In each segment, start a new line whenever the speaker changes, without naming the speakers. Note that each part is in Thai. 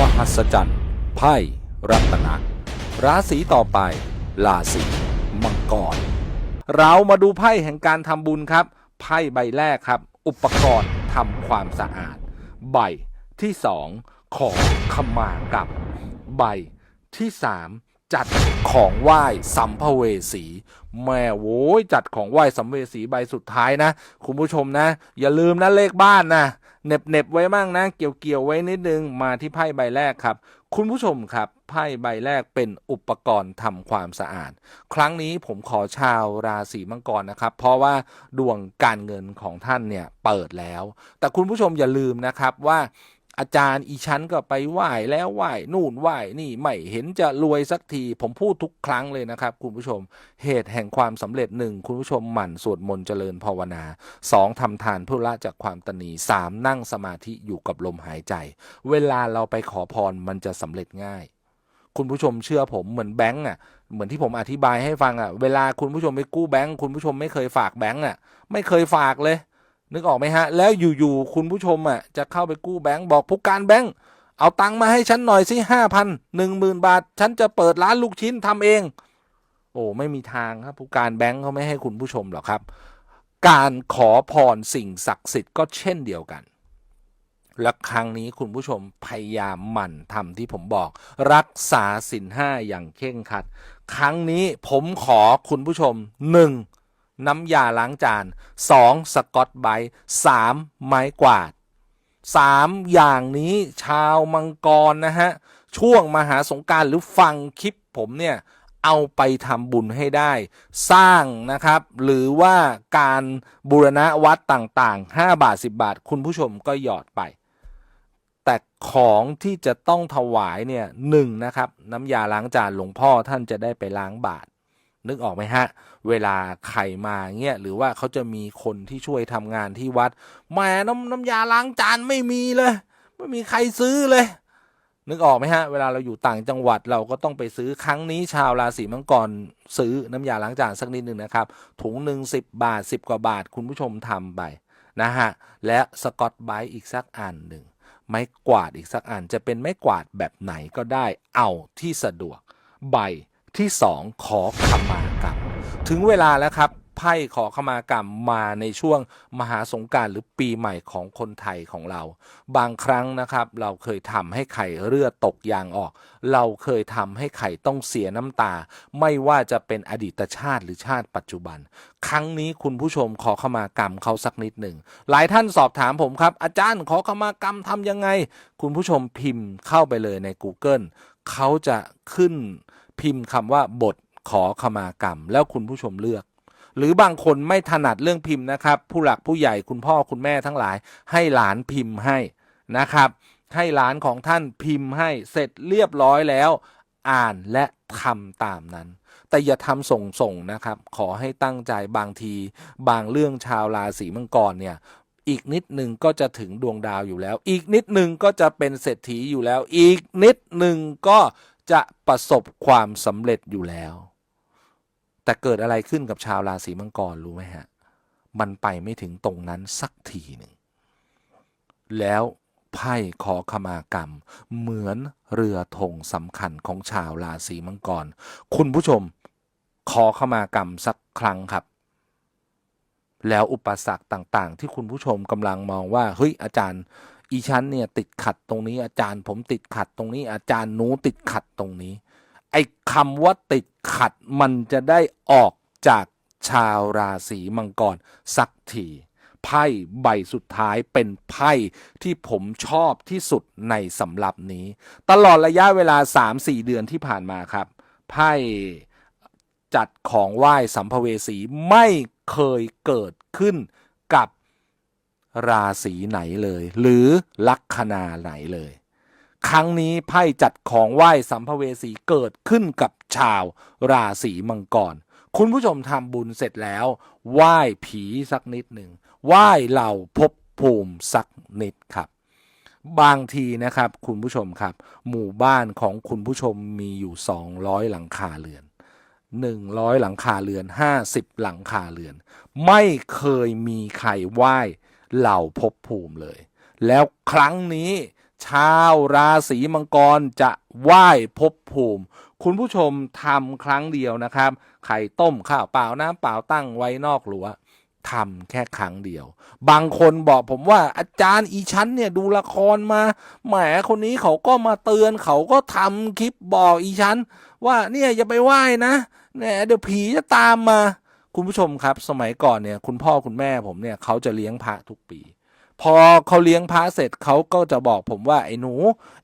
มหัศจรรย์ ไพ่ รัตนะ ราศีต่อไป ราศีมังกร เรามาดูไพ่แห่งการทำบุญครับ ไพ่ใบแรกครับ อุปกรณ์ทำความสะอาด ใบที่สองขอขมากรรมใบที่สามจัดของไหว้สัมภเวสี แม่โว้ยจัดของไหว้สัมภเวสีใบสุดท้ายนะ คุณผู้ชมนะ อย่าลืมนะเลขบ้านนะ เน็บเน็บๆไว้บ้างนะ เกี่ยวเกี่ยวๆไว้นิดนึงมาที่ไพ่ใบแรกครับ คุณผู้ชมครับไพ่ใบแรกเป็นอุปกรณ์ทำความสะอาด ครั้งนี้ผมขอชาวราศีมังกรนะครับ เพราะว่าดวงการเงินของท่านเนี่ยเปิดแล้ว แต่คุณผู้ชมอย่าลืมนะครับว่า อาจารย์อีชั้นก็ไปไหว้แล้วไหว้นู่นไหว้นี่ไม่เห็นจะรวยสักที ผมพูดทุกครั้งเลยนะครับ คุณผู้ชม เหตุแห่งความสำเร็จหนึ่งคุณผู้ชมหมั่นสวดมนต์เจริญภาวนาสองทำทานเพื่อละจากความตนีสามนั่งสมาธิอยู่กับลมหายใจ เวลาเราไปขอพรมันจะสำเร็จง่าย คุณผู้ชมเชื่อผมเหมือนแบงก์อะเหมือนที่ผมอธิบายให้ฟังอะ เวลาคุณผู้ชมไปกู้แบงก์คุณผู้ชมไม่เคยฝากแบงก์อะ ไม่เคยฝากเลย นึกออกไหมฮะ แล้วอยู่ๆคุณผู้ชมอะจะเข้าไปกู้แบงก์บอกผู้การแบงก์เอาตังค์มาให้ฉันหน่อยสิห้าพันหนึ่งหมื่นบาท ฉันจะเปิดร้านลูกชิ้นทำเอง โอ้ไม่มีทางครับผู้การแบงก์เขาไม่ให้คุณผู้ชมหรอกครับ การขอพรสิ่งศักดิ์สิทธิ์ก็เช่นเดียวกันและครั้งนี้คุณผู้ชมพยายามหมั่นทำที่ผมบอก รักษาสินห้าอย่างเคร่งครัด ครั้งนี้ผมขอคุณผู้ชมหนึ่ง น้ำยาล้างจาน 2. สกอตไบรท์ 3. ไม้กวาด 3. อย่างนี้ชาวมังกรนะฮะ ช่วงมหาสงการหรือฟังคลิปผมเนี่ยเอาไปทำบุญให้ได้ สร้างนะครับ หรือว่าการบูรณะวัดต่างๆ 5 บาท 10 บาท คุณผู้ชมก็หยอดไป แต่ของที่จะต้องถวายเนี่ยหนึ่งนะครับ น้ำยาล้างจานหลวงพ่อท่านจะได้ไปล้างบาท นึกออกไหมฮะ เวลาใครมาเงี้ยหรือว่าเขาจะมีคนที่ช่วยทำงานที่วัดแหมน้ำน้ำยาล้างจานไม่มีเลย ไม่มีใครซื้อเลย นึกออกไหมฮะ เวลาเราอยู่ต่างจังหวัดเราก็ต้องไปซื้อครั้งนี้ชาวราศีมังกรซื้อน้ำยาล้างจานสักนิดหนึ่งนะครับถุงหนึ่งสิบบาทสิบกว่าบาทคุณผู้ชมทำไปนะฮะและสกอตไบรท์อีกสักอันหนึ่งไม้กวาดอีกสักอันจะเป็นไม้กวาดแบบไหนก็ได้เอาที่สะดวกใบ ที่สองขอขมากรรม ถึงเวลาแล้วครับไพ่ขอขมากรรมมาในช่วงมหาสงการหรือปีใหม่ของคนไทยของเรา บางครั้งนะครับ เราเคยทำให้ไข่เลือดตกยางออก เราเคยทำให้ไข่ต้องเสียน้ำตา ไม่ว่าจะเป็นอดีตชาติหรือชาติปัจจุบัน ครั้งนี้คุณผู้ชมขอขมากรรมเขาสักนิดหนึ่ง หลายท่านสอบถามผมครับ อาจารย์ขอขมากรรมทำยังไง คุณผู้ชมพิมพ์เข้าไปเลยใน Google เขาจะขึ้น พิมพ์คำว่าบทขอขมากรรม แล้วคุณผู้ชมเลือก หรือบางคนไม่ถนัดเรื่องพิมพ์นะครับ ผู้หลักผู้ใหญ่คุณพ่อคุณแม่ทั้งหลาย ให้หลานพิมพ์ให้นะครับ ให้หลานของท่านพิมพ์ให้เสร็จเรียบร้อยแล้ว อ่านและทำตามนั้นแต่อย่าทำส่งส่งๆนะครับ ขอให้ตั้งใจบางที บางเรื่องชาวราศีมังกรเนี่ยอีกนิดหนึ่งก็จะถึงดวงดาวอยู่แล้ว อีกนิดหนึ่งก็จะเป็นเศรษฐีอยู่แล้ว อีกนิดหนึ่งก็ จะประสบความสำเร็จอยู่แล้ว แต่เกิดอะไรขึ้นกับชาวราศีมังกรรู้ไหมฮะ มันไปไม่ถึงตรงนั้นสักทีหนึ่ง แล้วไพ่ขอขมากรรม เหมือนเรือธงสำคัญของชาวราศีมังกร คุณผู้ชมขอขมากรรมสักครั้งครับ แล้วอุปสรรคต่างๆ ที่คุณผู้ชมกำลังมองว่าเฮ้ยอาจารย์ อีชั้นเนี่ยติดขัดตรงนี้อาจารย์ผมติดขัดตรงนี้ อาจารย์หนูติดขัดตรงนี้ ไอ้คำว่าติดขัดมันจะได้ออกจากชาวราศีมังกรสักทีไพ่ใบสุดท้ายเป็นไพ่ที่ผมชอบที่สุดในสำหรับนี้ ตลอดระยะเวลา 3-4 เดือนที่ผ่านมาครับ ไพ่จัดของไหว้สัมภเวสีไม่เคยเกิดขึ้น ราศีไหนเลย หรือลัคนาไหนเลย ครั้งนี้ไพ่จัดของไหว้สัมภเวสีเกิดขึ้นกับชาวราศีมังกร คุณผู้ชมทำบุญเสร็จแล้ว ไหว้ผีสักนิดหนึ่งไหว้เหล่าภพภูมิสักนิดครับบางทีนะครับคุณผู้ชมครับ หมู่บ้านของคุณผู้ชมมีอยู่ 200 หลังคาเรือน 100 หลังคาเรือน 50 หลังคาเรือน ไม่เคยมีใครไหว้ เหล่าภพภูมิเลย แล้วครั้งนี้ ชาวราศีมังกรจะไหว้ภพภูมิ คุณผู้ชมทำครั้งเดียวนะครับ ไข่ต้มข้าวเปล่าน้ำเปล่าตั้งไว้นอกหลัวทำแค่ครั้งเดียว บางคนบอกผมว่าอาจารย์อีชั้นเนี่ยดูละครมา แหมคนนี้เขาก็มาเตือนเขาก็ทำคลิปบอกอีชั้น ว่าเนี่ยอย่าไปไหว้นะเนี่ยเดี๋ยวผีจะตามมา คุณผู้ชมครับ สมัยก่อนเนี่ยคุณพ่อคุณแม่ผมเนี่ยเขาจะเลี้ยงพระทุกปี พอเขาเลี้ยงพระเสร็จเขาก็จะบอกผมว่าไอ้หนู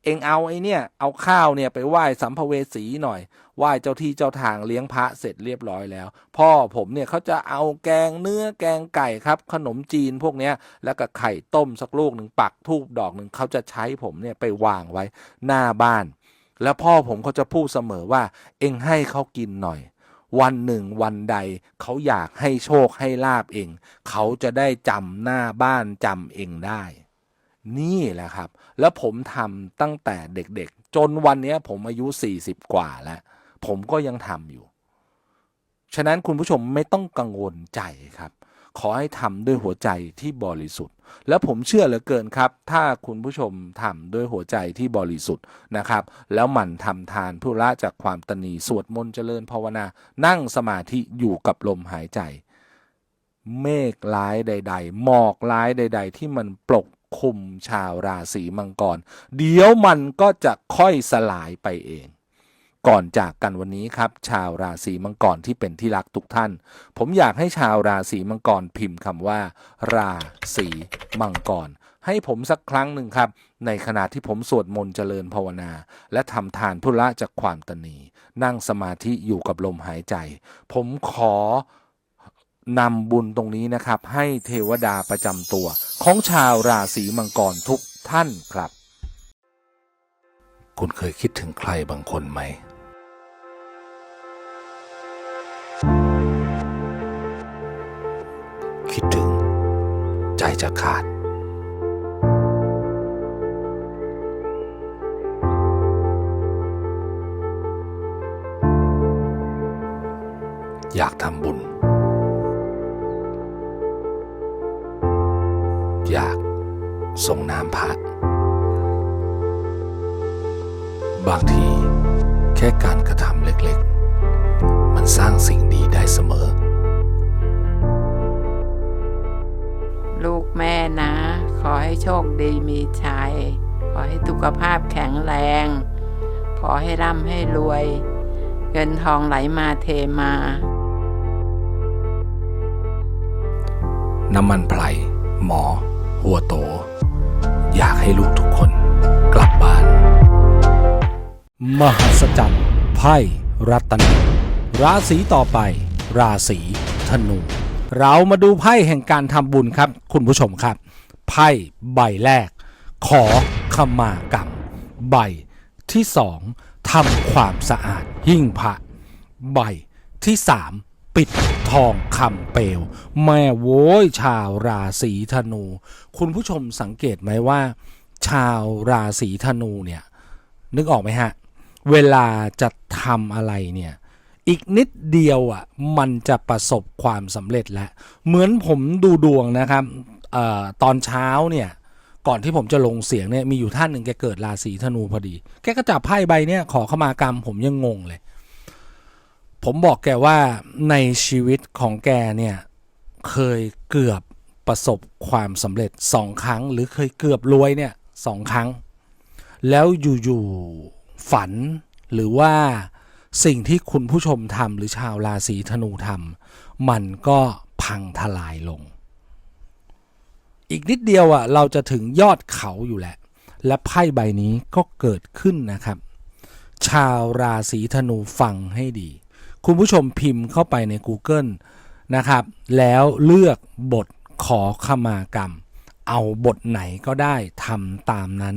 เองเอาไอ้เนี่ยเอาข้าวเนี่ยไปไหว้สัมภเวสีหน่อยไหว้เจ้าที่เจ้าทางเลี้ยงพระเสร็จเรียบร้อยแล้ว พ่อผมเนี่ยเขาจะเอาแกงเนื้อแกงไก่ครับ ขนมจีนพวกเนี้ยแล้วก็ไข่ต้มสักลูกหนึ่งปักทูบดอกหนึ่งเขาจะใช้ผมเนี่ยไปวางไว้หน้าบ้าน แล้วพ่อผมเขาจะพูดเสมอว่าเองให้เขากินหน่อย วันหนึ่งวันใดเขาอยากให้โชคให้ลาบเอง เขาจะได้จำหน้าบ้านจำเองได้ นี่แหละครับ แล้วผมทำตั้งแต่เด็กๆ จนวันนี้ผมอายุ 40 กว่าแล้ว ผมก็ยังทำอยู่ ฉะนั้นคุณผู้ชมไม่ต้องกังวลใจครับ ขอให้ทำด้วยหัวใจที่บริสุทธิ์ แล้วผมเชื่อเหลือเกินครับ ถ้าคุณผู้ชมทำด้วยหัวใจที่บริสุทธิ์นะครับ แล้วหมั่นทำทานผู้ละจากความตนีสวดมนต์เจริญภาวนา นั่งสมาธิอยู่กับลมหายใจ เมฆร้ายใด ๆ หมอกร้ายใด ๆ ที่มันปกคลุมชาวราศีมังกร เดี๋ยวมันก็จะค่อยสลายไปเอง ก่อนจากกันวันนี้ครับ ชาวราศีมังกรที่เป็นที่รักทุกท่าน ผมอยากให้ชาวราศีมังกรพิมพ์คำว่า ราศีมังกร ให้ผมสักครั้งหนึ่งครับ ในขณะที่ผมสวดมนต์เจริญภาวนา และทำทานพุละจากความตนี นั่งสมาธิอยู่กับลมหายใจ ผมขอนำบุญตรงนี้นะครับ ให้เทวดาประจำตัว ของชาวราศีมังกรทุกท่านครับ คุณเคยคิดถึงใครบางคนไหม คิดถึง ใจจะขาด อยากทำบุญ อยากส่งน้ำพระบางทีแค่การกระทำเล็กๆ มันสร้างสิ่งดีได้เสมอ
ลูกแม่นะ ขอให้โชคดีมีชัย ขอให้สุขภาพแข็งแรง ขอให้ร่ำให้รวย เงินทองไหลมาเทมา
น้ำมันไพรหมอ หัวโต อยากให้ลูกทุกคนกลับบ้าน มหัศจรรย์ไพ่รัตนราศีต่อไป ราศีธนู เรามาดูไพ่แห่งการทำบุญครับ คุณผู้ชมครับ ไพ่ใบแรก ขอขมากรรม ใบที่สองทำความสะอาดหิ้งพระ ใบที่สามปิดทองคำเปลว แม่โว้ยชาวราศีธนู คุณผู้ชมสังเกตไหมว่า ชาวราศีธนูเนี่ย นึกออกไหมฮะ เวลาจะทำอะไรเนี่ย อีกนิดเดียวอะมันจะประสบความสำเร็จแล้ว เหมือนผมดูดวงนะครับออตอนเช้าเนี่ยก่อนที่ผมจะลงเสียงเนี่ยมีอยู่ท่านหนึ่งแกเกิดราศีธนูพอดี แกก็จับไพ่ใบเนี่ยขอเข้ามากรรมผมยังงงเลย ผมบอกแกว่าในชีวิตของแกเนี่ยเคยเกือบประสบความสำเร็จสองครั้ง หรือเคยเกือบรวยเนี่ยสองครั้ง แล้วอยู่ๆฝันหรือว่า สิ่งที่คุณผู้ชมทำหรือชาวราศีธนูทำมันก็พังทลายลง อีกนิดเดียวอะเราจะถึงยอดเขาอยู่แหละ และไพ่ใบนี้ก็เกิดขึ้นนะครับ ชาวราศีธนูฟังให้ดี คุณผู้ชมพิมพ์เข้าไปใน Google นะครับ แล้วเลือกบทขอขมากรรม เอาบทไหนก็ได้ทำตามนั้น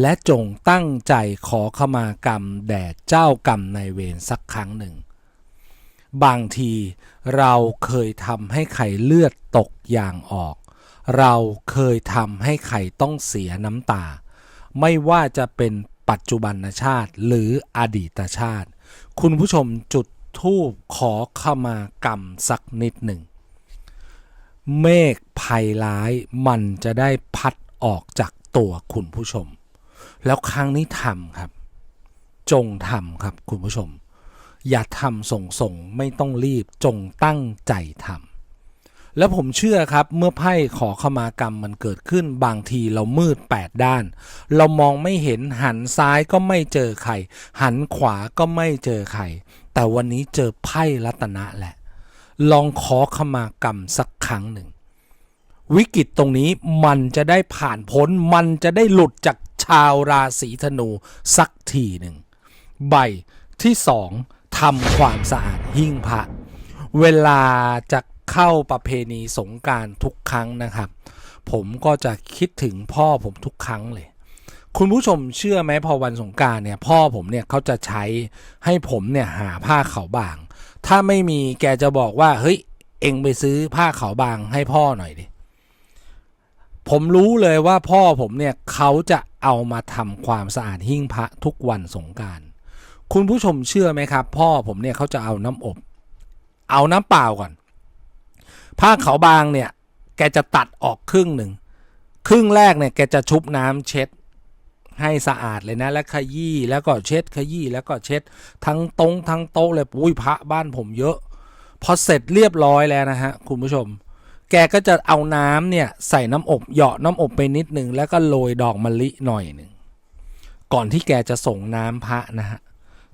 และจงตั้งใจขอขมากรรมแด่เจ้ากรรมในเวรสักครั้งหนึ่ง บางทีเราเคยทำให้ใครเลือดตกยางออก เราเคยทำให้ใครต้องเสียน้ำตา ไม่ว่าจะเป็นปัจจุบันชาติหรืออดีตชาติ คุณผู้ชมจุดทูบขอขมากรรมสักนิดหนึ่ง เมฆภัยร้ายมันจะได้พัดออกจากตัวคุณผู้ชม แล้วครั้งนี้ทำครับ จงทำครับคุณผู้ชม อย่าทำส่งส่งๆไม่ต้องรีบจงตั้งใจทำแล้วผมเชื่อครับเมื่อไพ่ขอขมากรรมมันเกิดขึ้นบางทีเรามืดแปดด้าน เรามองไม่เห็นหันซ้ายก็ไม่เจอใครหันขวาก็ไม่เจอใครแต่วันนี้เจอไพ่รัตนะแหละ ลองขอขมากรรมสักครั้งหนึ่ง วิกฤตตรงนี้มันจะได้ผ่านพ้นมันจะได้หลุดจากชาวราศีธนูสักทีหนึ่ง ใบที่สองทำความสะอาดหิ้งพระเวลาจะเข้าประเพณีสงการทุกครั้งนะครับ ผมก็จะคิดถึงพ่อผมทุกครั้งเลย คุณผู้ชมเชื่อไหมพอวันสงการเนี่ย พ่อผมเนี่ยเขาจะใช้ให้ผมเนี่ยหาผ้าขาวบาง ถ้าไม่มีแกจะบอกว่า เฮ้ย เอ็งไปซื้อผ้าขาวบางให้พ่อหน่อยดิ ผมรู้เลยว่าพ่อผมเนี่ยเขาจะเอามาทำความสะอาดหิ้งพระทุกวันสงการคุณผู้ชมเชื่อไหมครับ พ่อผมเนี่ยเขาจะเอาน้ำอบ เอาน้ำเปล่าก่อน ผ้าขาวบางเนี่ย แกจะตัดออกครึ่งหนึ่ง ครึ่งแรกเนี่ยแกจะชุบน้ำเช็ด ให้สะอาดเลยนะ แล้วขยี้แล้วก็เช็ดขยี้แล้วก็เช็ด ทั้งตรงทั้งโต๊ะเลยอุ้ยพระบ้านผมเยอะ พอเสร็จเรียบร้อยแล้วนะฮะคุณผู้ชม แกก็จะเอาน้ำเนี่ยใส่น้ำอบเหยาะน้ำอบไปนิดหนึ่งแล้วก็โรยดอกมะลิหน่อยหนึ่งก่อนที่แกจะส่งน้ำพระนะฮะ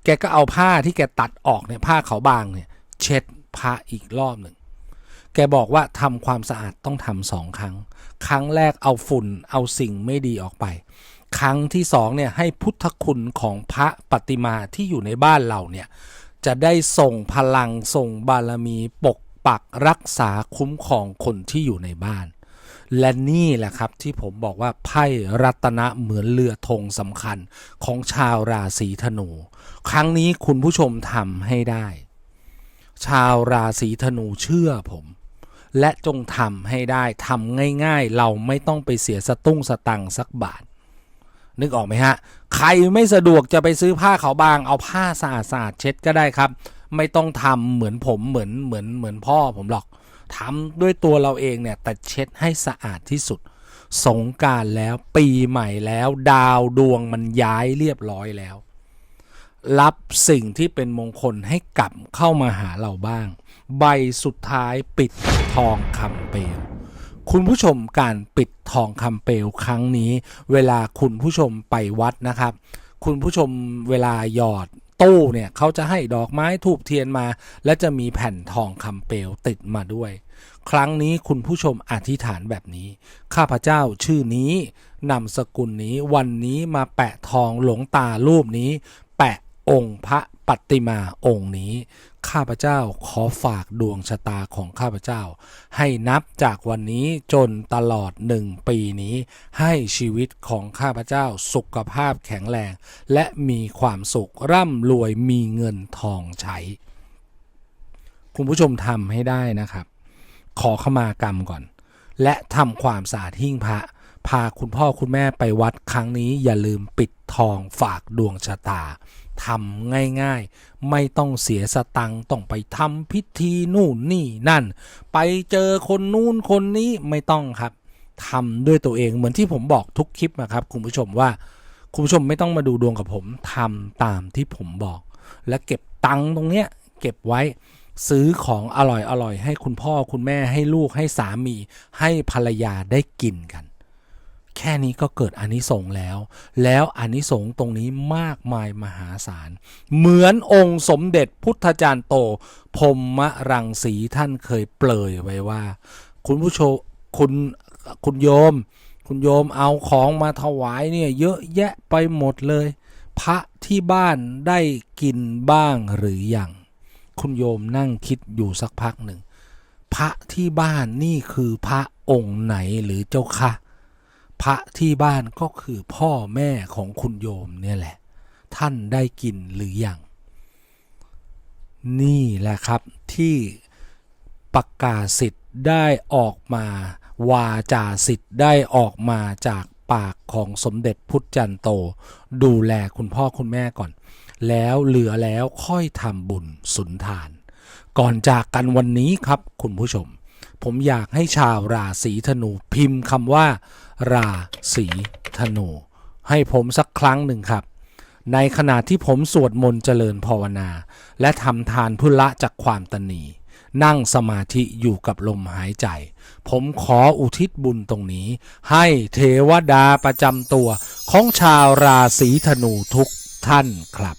แกก็เอาผ้าที่แกตัดออกเนี่ยผ้าเขาบางเนี่ย เช็ดพระอีกรอบหนึ่งแกบอกว่าทำความสะอาดต้องทำสองครั้ง ครั้งแรกเอาฝุ่นเอาสิ่งไม่ดีออกไป ครั้งที่สองเนี่ยให้พุทธคุณของพระปฏิมาที่อยู่ในบ้านเราเนี่ยจะได้ส่งพลังส่งบารมีปกปักรักษาคุ้มครองคนที่อยู่ในบ้าน และนี่แหละครับที่ผมบอกว่าไพ่รัตนะเหมือนเรือธงสำคัญของชาวราศีธนู ครั้งนี้คุณผู้ชมทำให้ได้ ชาวราศีธนูเชื่อผมและจงทำให้ได้ทำง่ายๆ เราไม่ต้องไปเสียสตุ้งสตังสักบาท นึกออกไหมฮะ ใครไม่สะดวกจะไปซื้อผ้าขาวบางเอาผ้าสะอาดๆเช็ดก็ได้ครับ ไม่ต้องทำเหมือนผมเหมือนเหมือนเหมือนพ่อผมหรอกทำด้วยตัวเราเองเนี่ยแต่เช็ดให้สะอาดที่สุด สงการแล้วปีใหม่แล้วดาวดวงมันย้ายเรียบร้อยแล้ว รับสิ่งที่เป็นมงคลให้กลับเข้ามาหาเราบ้าง ใบสุดท้ายปิดทองคำเปลว คุณผู้ชมการปิดทองคำเปลวครั้งนี้ เวลาคุณผู้ชมไปวัดนะครับ คุณผู้ชมเวลาหยอดตู้เนี่ยเขาจะให้ดอกไม้ทูบเทียนมา และจะมีแผ่นทองคำเปลวติดมาด้วย ครั้งนี้คุณผู้ชมอธิษฐานแบบนี้ ข้าพเจ้าชื่อนี้นามสกุลนี้วันนี้มาแปะทองหลงตารูปนี้ องค์พระปฏิมาองค์นี้ ข้าพเจ้าขอฝากดวงชะตาของข้าพเจ้า ให้นับจากวันนี้จนตลอดหนึ่งปีนี้ ให้ชีวิตของข้าพเจ้าสุขภาพแข็งแรง และมีความสุขร่ำรวยมีเงินทองใช้ คุณผู้ชมทำให้ได้นะครับ ขอขมากรรมก่อน และทำความสะอาดหิ้งพระ พาคุณพ่อคุณแม่ไปวัดครั้งนี้อย่าลืมปิดทองฝากดวงชะตาทำง่ายๆ ไม่ต้องเสียสตังค์ต้องไปทำพิธีนู่นนี่นั่น ไปเจอคนนู้นคนนี้ไม่ต้องครับทำด้วยตัวเองเหมือนที่ผมบอกทุกคลิปนะครับคุณผู้ชมว่า คุณผู้ชมไม่ต้องมาดูดวงกับผมทำตามที่ผมบอก และเก็บตังค์ตรงเนี้ยเก็บไว้ซื้อของอร่อยอร่อยให้คุณพ่อคุณแม่ให้ลูกให้สามีให้ภรรยาได้กินกัน แค่นี้ก็เกิดอานิสงส์แล้ว แล้วอานิสงส์ตรงนี้มากมายมหาศาล เหมือนองค์สมเด็จพุทธจารย์โตพรหมรังสีท่านเคยเปลยไว้ว่า คุณผู้ชมคุณคุณโยม คุณโยมเอาของมาถวายเนี่ยเยอะแยะไปหมดเลย พระที่บ้านได้กินบ้างหรือยังคุณโยมนั่งคิดอยู่สักพักหนึ่ง พระที่บ้านนี่คือพระองค์ไหนหรือเจ้าค่ะ พระที่บ้านก็คือพ่อแม่ของคุณโยมเนี่ยแหละ ท่านได้กินหรือยัง นี่แหละครับที่ประกาศสิทธิ์ได้ออกมาวาจาสิทธิ์ได้ออกมาจากปากของสมเด็จพุทธจันโต ดูแลคุณพ่อคุณแม่ก่อน แล้วเหลือแล้วค่อยทำบุญสุนทาน ก่อนจากกันวันนี้ครับคุณผู้ชม ผมอยากให้ชาวราศีธนูพิมพ์คำว่า ราศีธนู ให้ผมสักครั้งหนึ่งครับ ในขณะที่ผมสวดมนต์เจริญภาวนา และทำทานพื่อละจากความตนีนั่งสมาธิอยู่กับลมหายใจ ผมขออุทิศบุญตรงนี้ ให้เทวดาประจำตัวของชาวราศีธนูทุกท่านครับ